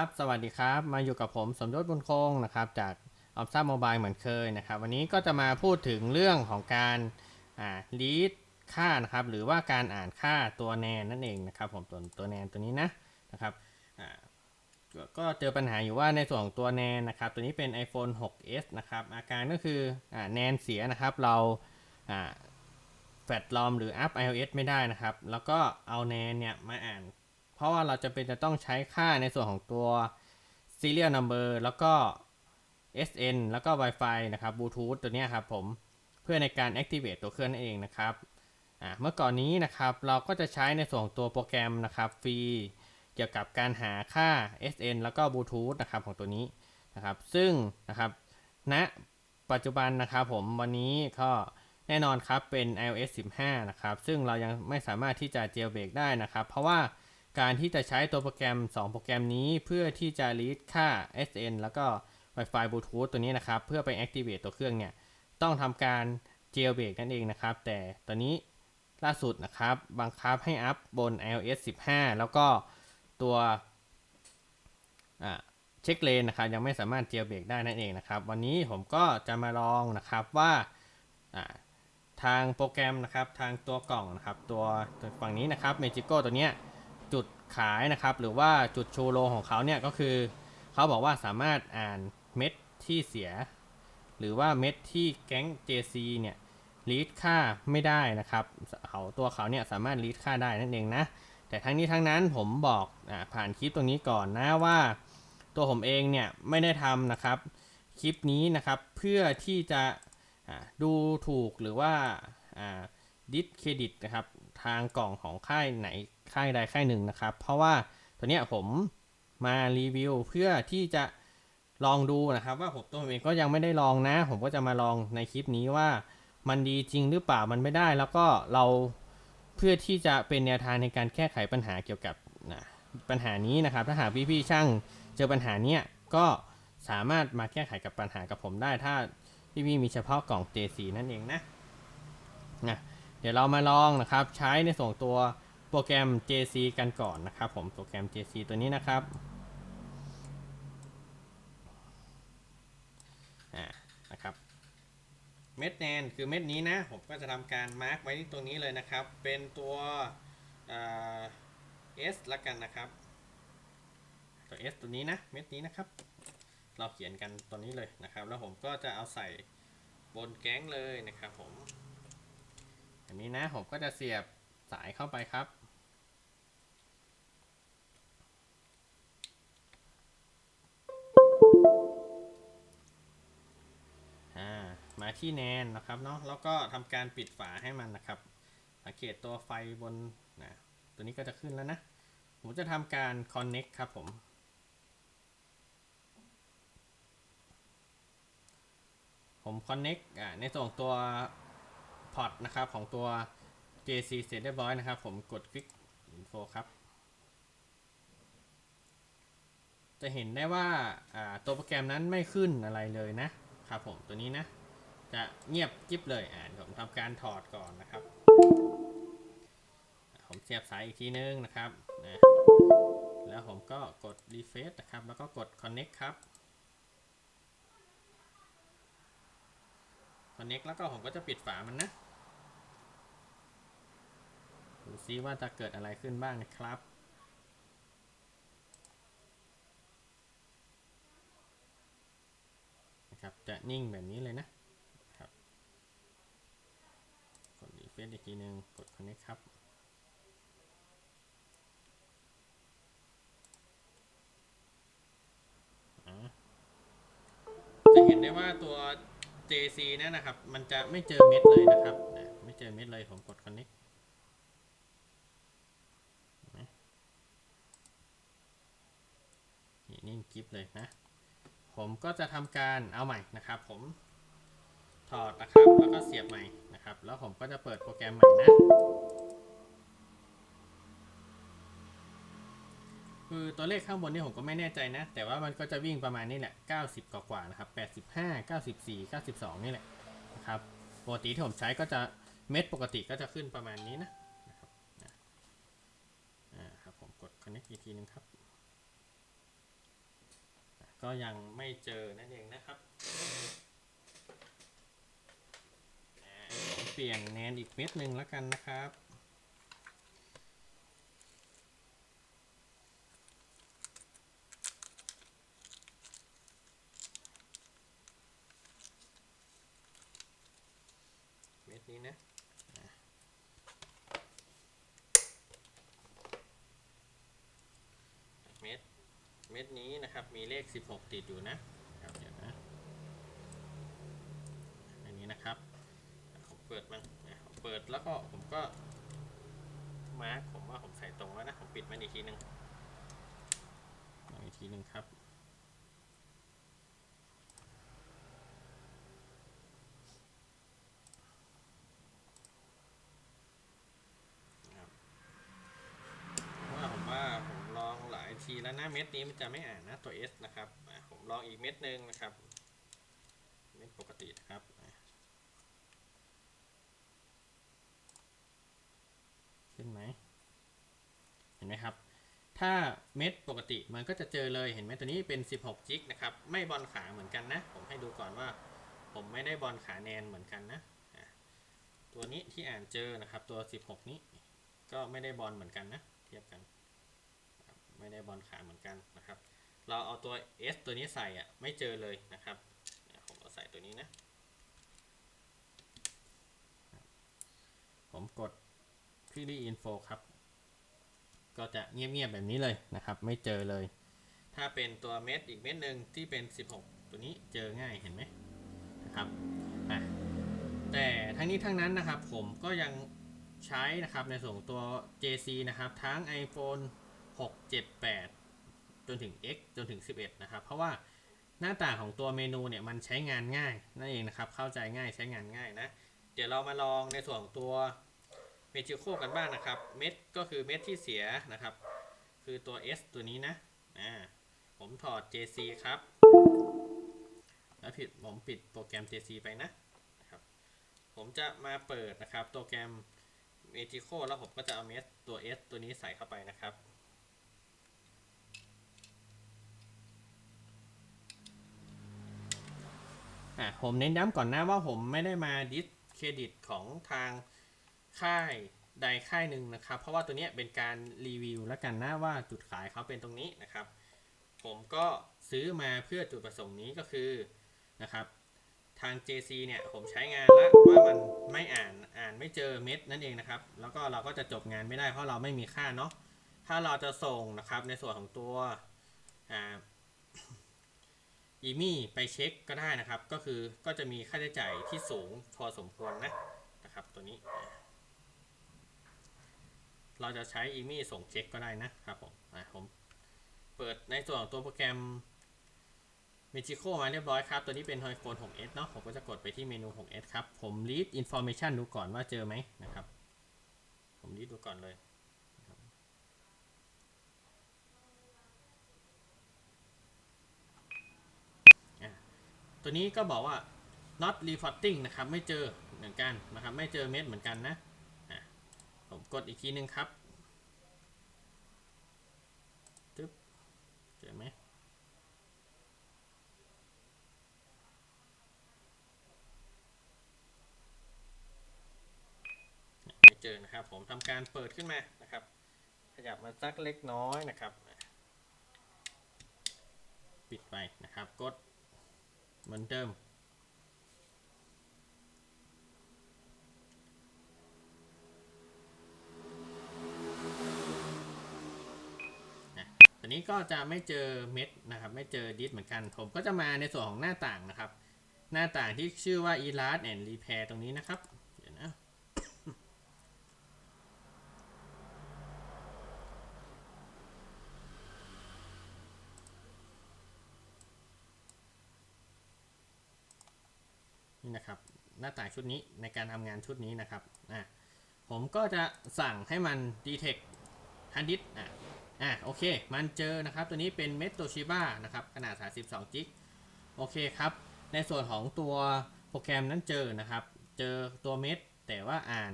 ับสวัสดีครับ มาอยู่กับผมสมยศบุญคงนะครับ จากออมซ่าโมบายเหมือนเคยนะครับ วันนี้ก็จะมาพูดถึงเรื่องของการอ่า read ค่านะครับ หรือว่าการอ่านค่าตัวแนนนั่นเองนะครับ ผมตัวตัวแนนตัวนี้นะนะครับอ่าก็ก็เจอปัญหาอยู่ว่าในส่วนของตัวแนนนะครับ ตัวนี้เป็น iPhone 6s นะครับ อาการก็คืออ่าแนนเสียนะครับ เราอ่าแฟลชลอมหรืออัพ iOS ไม่ได้นะครับ แล้วก็เอาแนนเนี่ยมาอ่าน เพราะว่าเราจะเป็นจะต้องใช้ค่าในส่วนของตัว serial number แล้วก็ SN แล้วก็ Wi-Fi นะครับ Bluetooth ตัวนี้ครับผม เพื่อในการ activate ตัวเครื่องนั่นเองนะครับเมื่อก่อนนี้นะครับเราก็จะใช้ในส่วนของตัวโปรแกรมนะครับฟรีเกี่ยวกับการหาค่า SN แล้วก็ Bluetooth นะครับของตัวนี้นะครับ ซึ่งนะครับณปัจจุบันนะครับผมวันนี้ก็แน่นอนครับเป็น iOS 15 นะครับ ซึ่งเรายังไม่สามารถที่จะ jailbreak ได้นะครับ เพราะว่า การที่จะใช้ตัวโปรแกรม 2 โปรแกรมนี้เพื่อที่จะ read ค่า SN แล้วก็ Wi-Fi Bluetooth ตัวนี้นะครับ เพื่อไป activate ตัวเครื่องเนี่ย ต้องทำการ jailbreak นั่นเองนะครับ แต่ตอนนี้ล่าสุดนะครับ บังคับให้อัพบน iOS 15 แล้วก็ตัวเช็คเลนนะครับ ยังไม่สามารถ jailbreak ได้นั่นเองนะครับ วันนี้ผมก็จะมาลองนะครับว่าทางโปรแกรมนะครับ ทางตัวกล่องนะครับ ตัวฝั่งนี้นะครับ Magico ตัวเนี้ย ขายนะครับ หรือว่าจุดโชูโรงของเขาเนี่ยก็คือเขาบอกว่าสามารถอ่านเม็ดที่เสีย หรือว่าเม็ดที่แก๊ง JC เนี่ยรีดค่าไม่ได้นะครับเขาตัวเขาเนี่ยสามารถรีดค่าได้นั่นเองนะ แต่ทั้งนี้ทั้งนั้นผมบอกอผ่านคลิปตรงนี้ก่อนนะว่า ตัวผมเองเนี่ยไม่ได้ทำนะครับคลิปนี้นะครับเพื่อที่จะดูถูกหรือว่าดิสเครดิตนะครับ ทางกล่องของค่ายไหนค่ายใดค่ายหนึ่งนะครับ เพราะว่าตัวเนี้ยผมมารีวิวเพื่อที่จะลองดูนะครับ ว่าผมตัวเองก็ยังไม่ได้ลองนะ ผมก็จะมาลองในคลิปนี้ว่ามันดีจริงหรือเปล่ามันไม่ได้ แล้วก็เราเพื่อที่จะเป็นแนวทางในการแก้ไขปัญหาเกี่ยวกับนะปัญหานี้นะครับ ถ้าหากพี่ๆช่างเจอปัญหาเนี้ยก็สามารถมาแก้ไขกับปัญหากับผมได้ถ้าพี่ๆมีเฉพาะกล่อง J4 นั่นเองนะนะ เดี๋ยวเรามาลองนะครับ ใช้ในส่วนตัวโปรแกรม JC กันก่อนนะครับ ผมโปรแกรม JC ตัวนี้นะครับอ่านะครับเม็ดแนนคือเม็ดนี้นะ ผมก็จะทำการมาร์กไว้ที่ตรงนี้เลยนะครับ เป็นตัวอ่า S ละกันนะครับ ตัว S ตัวนี้นะ เม็ดนี้นะครับ เราเขียนกันตัวนี้เลยนะครับ แล้วผมก็จะเอาใส่บนแก๊งเลยนะครับผม อันนี้นะผมก็จะเสียบสายเข้าไปครับอ่ามาที่แนนนะครับเนาะแล้วก็ทำการปิดฝาให้มันนะครับ สังเกตตัวไฟบนนะตัวนี้ก็จะขึ้นแล้วนะ ผมจะทำการ connect ครับผมผม connect อ่าในส่วนของตัว พอร์ตนะครับของตัว JC เสร็จเรียบร้อยนะครับ ผมกดคลิก info ครับ จะเห็นได้ว่าาตัวโปรแกรมนั้นไม่ขึ้นอะไรเลยนะครับผมตัวนี้นะ จะเงียบกิ๊บเลยอ่าผมทำการถอดก่อนนะครับ ผมเสียบสายอีกทีนึงนะครับนะแล้วผมก็กด refresh นะครับ แล้วก็กด connect ครับ connect แล้วก็ผมก็จะปิดฝามันนะ ดูซิว่าจะเกิดอะไรขึ้นบ้างนะครับ นะครับ จะนิ่งแบบนี้เลยนะครับ กด refresh อีกทีหนึ่งกด connect ครับจะเห็นได้ว่าตัว JC เนยนะครับ มันจะไม่เจอเม็ดเลยนะครับ ไม่เจอเม็ดเลยผมกด connect นะ นี่นิ่งกิฟเลยนะ ผมก็จะทำการเอาใหม่นะครับ ผมถอดนะครับแล้วก็เสียบใหม่นะครับ แล้วผมก็จะเปิดโปรแกรมใหม่นะคือตัวเลขข้างบนนี่ผมก็ไม่แน่ใจนะ แต่ว่ามันก็จะวิ่งประมาณนี้แหละ 90 กว่าๆนะครับ 85 94 92 นี่แหละนะครับปกติที่ผมใช้ก็จะเม็ดปกติก็จะขึ้นประมาณนี้นะนะครับนะครับผมกด connect อีกทีนึงครับ ก็ยังไม่เจอนั่นเองนะครับเปลี่ยนแนนอีกเม็ดหนึ่งแล้วกันนะครับ เม็ดนี้นะอะเม็ด เม็ดนี้นะครับ มีเลข 16 ติดอยู่นะครับเดี๋ยวนะ อันนี้นะครับอะผมเปิดมันอะผมเปิด แล้วก็ผมก็มาร์คผมว่าผมใส่ตรงแล้วนะ ผมปิดมันอีกทีหนึ่งลองอีกทีหนึ่งครับครับ ว่าผมว่าผมลองหลายทีแล้วนะเม็ดนี้มันจะไม่อ่านนะตัว S นะครับอะผมลองอีกเม็ดหนึ่งนะครับ เม็ดปกตินะครับอะขึ้นไหมเห็นไหมครับ ถ้าเม็ดปกติมันก็จะเจอเลยเห็นไหมตัวนี้เป็น 16 จิกนะครับ ไม่บอลขาเหมือนกันนะ ผมให้ดูก่อนว่า ผมไม่ได้บอลขาแนนเหมือนกันนะ ตัวนี้ที่อ่านเจอนะครับ ตัว 16 นี้ ก็ไม่ได้บอลเหมือนกันนะ เทียบกัน ไม่ได้บอลขาเหมือนกันนะครับ เราเอาตัว S ตัวนี้ใส่อะไม่เจอเลยนะครับ ผมเอาใส่ตัวนี้นะ ผมกด p r e info ครับ ก็จะเงียบๆแบบนี้เลยนะครับ ไม่เจอเลย ถ้าเป็นตัวเม็ดอีกเม็ดหนึ่งที่เป็น 16 ตัวนี้เจอง่ายเห็นไหมนะครับแต่ทั้งนี้ทั้งนั้นนะครับผมก็ยังใช้นะครับในส่วนของตัว JC นะครับทั้ง iPhone 6 7 8 จนถึง X จนถึง 11 นะครับ เพราะว่าหน้าต่างของตัวเมนูเนี่ยมันใช้งานง่ายนั่นเองนะครับเข้าใจง่ายใช้งานง่ายนะ เดี๋ยวเรามาลองในส่วนตัว เมจิโคกันบ้างนะครับ เม็ดก็คือเม็ดที่เสียนะครับ คือตัว S ตัวนี้นะอ่าผมถอด JC ครับ แล้วผิดผมปิดโปรแกรม JC ไปนะครับ ผมจะมาเปิดนะครับโปรแกรม Magico แล้วผมก็จะเอาเม็ดตัว S ตัวนี้ใส่เข้าไปนะครับอะผมเน้นย้ำก่อนนะว่าผมไม่ได้มาดิสเครดิตของทาง ค่ายใดค่ายหนึ่งนะครับ เพราะว่าตัวนี้เป็นการรีวิวแล้วกันนะว่าจุดขายเขาเป็นตรงนี้นะครับ ผมก็ซื้อมาเพื่อจุดประสงค์นี้ก็คือนะครับ ทาง JC เนี่ยผมใช้งานแล้วว่ามันไม่อ่านอ่านไม่เจอเม็ดนั่นเองนะครับ แล้วก็เราก็จะจบงานไม่ได้เพราะเราไม่มีค่าเนาะถ้าเราจะส่งนะครับในส่วนของตัวอ่าอีมี่ไปเช็คก็ได้นะครับ ก็คือก็จะมีค่าใช้จ่ายที่สูงพอสมควรนะนะครับตัวนี้ เราจะใช้อีมี่ส่งเช็คก็ได้นะครับผมอะผมเปิดในส่วนของตัวโปรแกรม m a g i c o มาเรียบร้อยครับ ตัวนี้เป็น iPhone 6s เนาะผมก็จะกดไปที่เมนู 6s ครับ ผม read information ดูก่อนว่าเจอไหมนะครับ ผม read ดูก่อนเลยตัวนี้ก็บอกว่า not reporting นะครับ ไม่เจอเหมือนกันนะครับ ไม่เจอเม็ดเหมือนกันนะ ผมกดอีกทีนึงครับตึ๊บเจอไหมไม่เจอนะครับ ผมทำการเปิดขึ้นมานะครับ ขยับมาสักเล็กน้อยนะครับ ปิดไปนะครับ กดเหมือนเดิม นะ ตอนนี้ก็จะไม่เจอเม็ดนะครับ ไม่เจอดิสเหมือนกัน ผมก็จะมาในส่วนของหน้าต่างนะครับ หน้าต่างที่ชื่อว่า e l a s t and repair ตรงนี้นะครับ เดี๋ยวนะ นี่นะครับ หน้าต่างชุดนี้ในการทำงานชุดนี้นะครับ อะ ผมก็จะสั่งให้มัน detect hard disk อะ อะโอเค มันเจอนะครับ ตัวนี้เป็นเม t โตชิบ้านะครับ ขนาด 32จิกโอเคครับ ในส่วนของตัวโปรแกรมนั้นเจอนะครับ เจอตัวเม็ดแต่ว่าอ่าน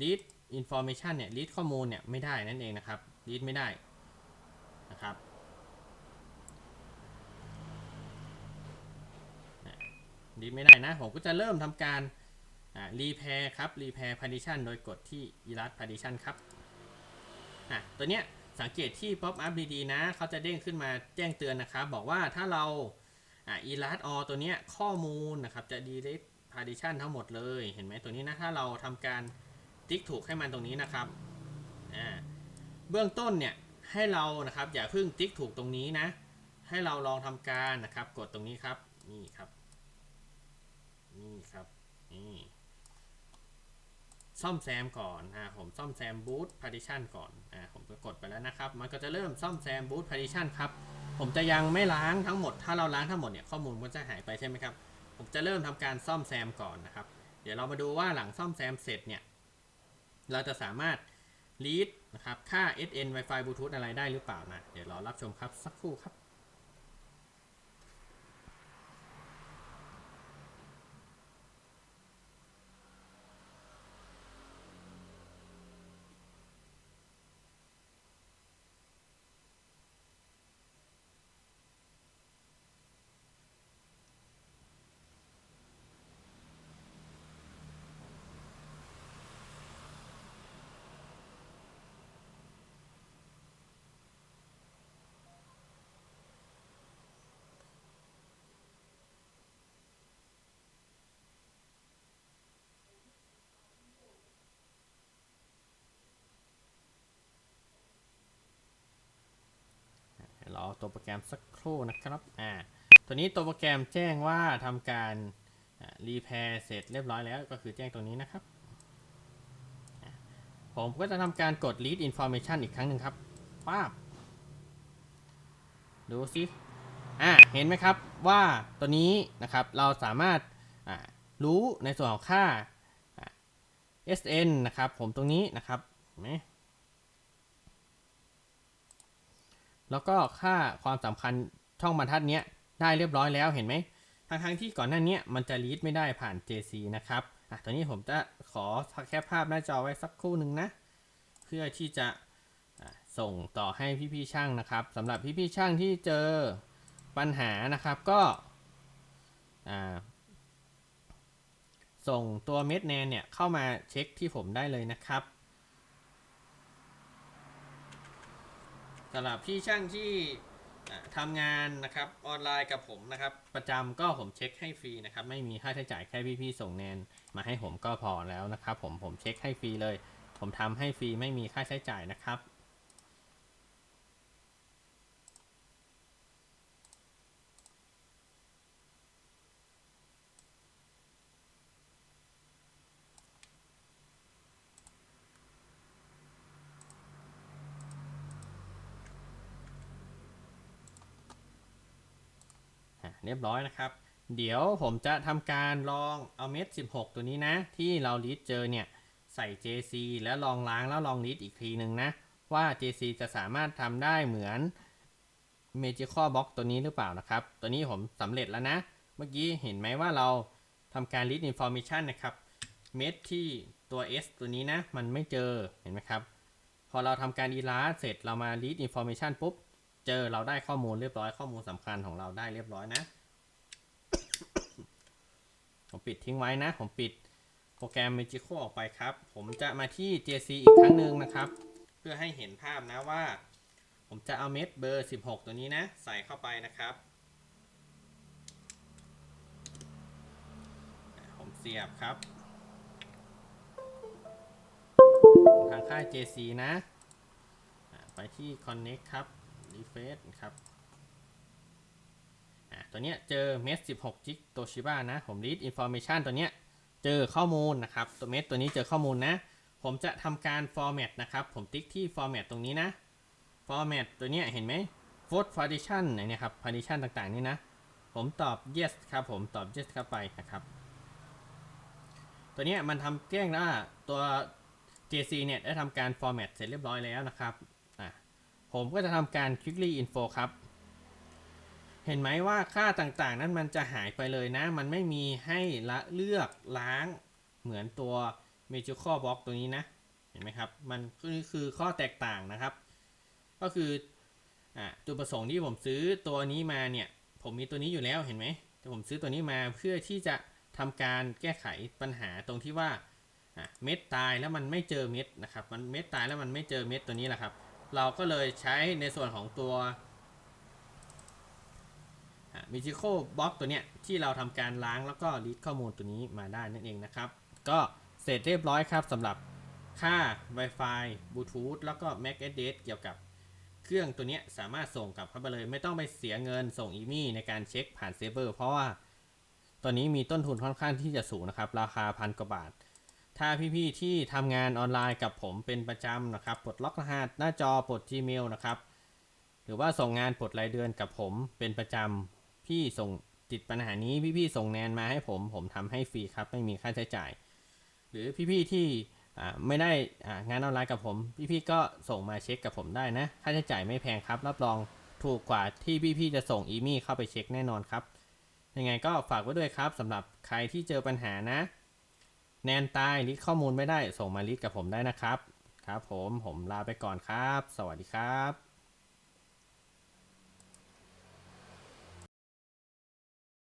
read information เนี่ย read ข้อมูลเนี่ยไม่ได้นั่นเองนะครับ read ไม่ได้นะครับรีไม่ได้นะ ผมก็จะเริ่มทำการรีแพร์ครับรีแพร์ partition โดยกดที่ erase partition ครับ อะ ตัวเนี้ย สังเกตที่ pop up ดีๆนะ เขาจะเด้งขึ้นมาแจ้งเตือนนะครับ บอกว่าถ้าเราอ่า erase all ตัวเนี้ยข้อมูลนะครับจะ delete partition ทั้งหมดเลย เห็นไหมตัวนี้นะ ถ้าเราทำการติ๊กถูกให้มันตรงนี้นะครับอ่าเบื้องต้นเนี่ยให้เรานะครับอย่าเพิ่งติ๊กถูกตรงนี้นะ ให้เราลองทำการนะครับ กดตรงนี้ครับ นี่ครับ นี่ครับ นี่ ซ่อมแซมก่อนอ่าผมซ่อมแซมบูตพาร์ติชันก่อนอ่าผมก็กดไปแล้วนะครับ มันก็จะเริ่มซ่อมแซมบูตพาร์ติชันครับ ผมจะยังไม่ล้างทั้งหมด ถ้าเราล้างทั้งหมดเนี่ยข้อมูลก็จะหายไปใช่ไหมครับ ผมจะเริ่มทำการซ่อมแซมก่อนนะครับ เดี๋ยวเรามาดูว่าหลังซ่อมแซมเสร็จเนี่ย เราจะสามารถ read นะครับ ค่า SN Wi-Fi Bluetooth อะไรได้หรือเปล่านะ เดี๋ยวรอรับชมครับสักครู่ครับ เดี๋ยวรอตัวโปรแกรมสักครู่นะครับอ่าตัวนี้ตัวโปรแกรมแจ้งว่าทำการรีแพร์เสร็จเรียบร้อยแล้วก็คือแจ้งตรงนี้นะครับ ผมก็จะทำการกด read information อีกครั้งหนึ่งครับป้าบดูสิอ่าเห็นไหมครับว่าตัวนี้นะครับเราสามารถอ่ารู้ในส่วนของค่าอ่า SN นะครับ ผมตรงนี้นะครับเห็นไหม แล้วก็ค่าความสำคัญช่องบรรทัดเนี้ยได้เรียบร้อยแล้วเห็นไหมทั้งทั้งที่ก่อนหน้านี้มันจะรีดไม่ได้ผ่าน JC นะครับอะตอนนี้ผมจะขอแคปภาพหน้าจอไว้สักครู่หนึ่งนะ เพื่อที่จะส่งต่อให้พี่ๆช่างนะครับสำหรับพี่ๆช่างที่เจอปัญหานะครับก็ส่งตัวเม็ดแนนเนี่ยเข้ามาเช็คที่ผมได้เลยนะครับ สำหรับพี่ช่างที่ทำงานนะครับออนไลน์กับผมนะครับ ประจำก็ผมเช็คให้ฟรีนะครับ ไม่มีค่าใช้จ่ายแค่พี่ๆส่งแนนมาให้ผมก็พอแล้วนะครับ ผมผมเช็คให้ฟรีเลย ผมทำให้ฟรีไม่มีค่าใช้จ่ายนะครับ เรียบร้อยนะครับ เดี๋ยวผมจะทำการลองเอาเม็ด 16 ตัวนี้นะ ที่เราลีดเจอเนี่ยใส่ JC แล้วลองล้างแล้วลองลีดอีกทีหนึ่งนะ ว่า JC จะสามารถทำได้เหมือน Magical Box ตัวนี้หรือเปล่านะครับ ตัวนี้ผมสำเร็จแล้วนะ เมื่อกี้เห็นไหมว่าเราทำการ read information นะครับเม็ดที่ตัว S ตัวนี้นะ มันไม่เจอเห็นไหมครับ พอเราทำการ erase เสร็จเรามา read information ปุ๊บ เจอเราได้ข้อมูลเรียบร้อยข้อมูลสำคัญของเราได้เรียบร้อยนะ ผมปิดทิ้งไว้นะ ผมปิดโปรแกรม Magico ออกไปครับ ผมจะมาที่ JC อีกครั้งหนึ่งนะครับ เพื่อให้เห็นภาพนะว่า ผมจะเอาเม็ดเบอร์ 16 ตัวนี้นะ ใส่เข้าไปนะครับ ผมเสียบครับทางค่าย JC นะ ไปที่ Connect ครับ Refresh ครับอ่าตัวเนี้ยเจอเมส16 g b โตชิบ a นะ ผม read information ตัวเนี้ยเจอข้อมูลนะครับ ตัวเมสตัวนี้เจอข้อมูลนะ ผมจะทำการ format นะครับ ผมติ๊กที่ format ตรงนี้นะ format ตัวเนี้ยเห็นไหม force partition ไหนเนี่ยครับ partition ต่างๆ นี่นะ ผมตอบ yes ครับผมตอบ yes เข้าไปนะครับ ตัวเนี้ยมันทำแจ้งว่าตัว JC เนี่ยได้ทำการ format เสร็จเรียบร้อยแล้วนะครับ ผมก็จะทำการ quickly info ครับ เห็นไหมว่าค่าต่างๆ นั้นมันจะหายไปเลยนะ มันไม่มีให้ละเลือกล้างเหมือนตัว Magical Box ตัวนี้นะ เห็นไหมครับ มันคือคือข้อแตกต่างนะครับ ก็คืออจุดประสงค์ที่ผมซื้อตัวนี้มาเนี่ย ผมมีตัวนี้อยู่แล้วเห็นไหมแต่ผมซื้อตัวนี้มาเพื่อที่จะทำการแก้ไขปัญหาตรงที่ว่าเม็ดตายแล้วมันไม่เจอเม็ดนะครับ มันเม็ดตายแล้วมันไม่เจอเม็ดตัวนี้แหละครับ เราก็เลยใช้ในส่วนของตัวมิจิโคบล็อกตัวเนี้ยที่เราทำการล้างแล้วก็รีดข้อมูลตัวนี้มาได้นั่นเองนะครับ ก็เสร็จเรียบร้อยครับสำหรับค่า Wi-Fi Bluetooth แล้วก็ MAC address เกี่ยวกับเครื่องตัวเนี้ยสามารถส่งกลับเข้าไปเลย ไม่ต้องไปเสียเงินส่งอีมี่ในการเช็คผ่านเซิร์ฟเวอร์เพราะว่าตัวนี้มีต้นทุนค่อนข้างที่จะสูงนะครับ ราคาพันกว่าบาท ถ้าพี่ๆที่ทำงานออนไลน์กับผมเป็นประจำนะครับปลดล็อกรหัสหน้าจอปลด Gmail นะครับ หรือว่าส่งงานปลดรายเดือนกับผมเป็นประจำพี่ส่งติดปัญหานี้พี่ๆส่งแนนมาให้ผม ผมทำให้ฟรีครับ ไม่มีค่าใช้จ่าย หรือพี่ๆที่ไม่ได้งานออนไลน์กับผม พี่ๆก็ส่งมาเช็คกับผมได้นะ ค่าใช้จ่ายไม่แพงครับ รับรองถูกกว่าที่พี่ๆจะส่งอีมี่เข้าไปเช็คแน่นอนครับยังไงก็ฝากไว้ด้วยครับสำหรับใครที่เจอปัญหานะ แนนตายลิดข้อมูลไม่ได้ส่งมาลิดกับผมได้นะครับ ครับผมผมลาไปก่อนครับ สวัสดีครับ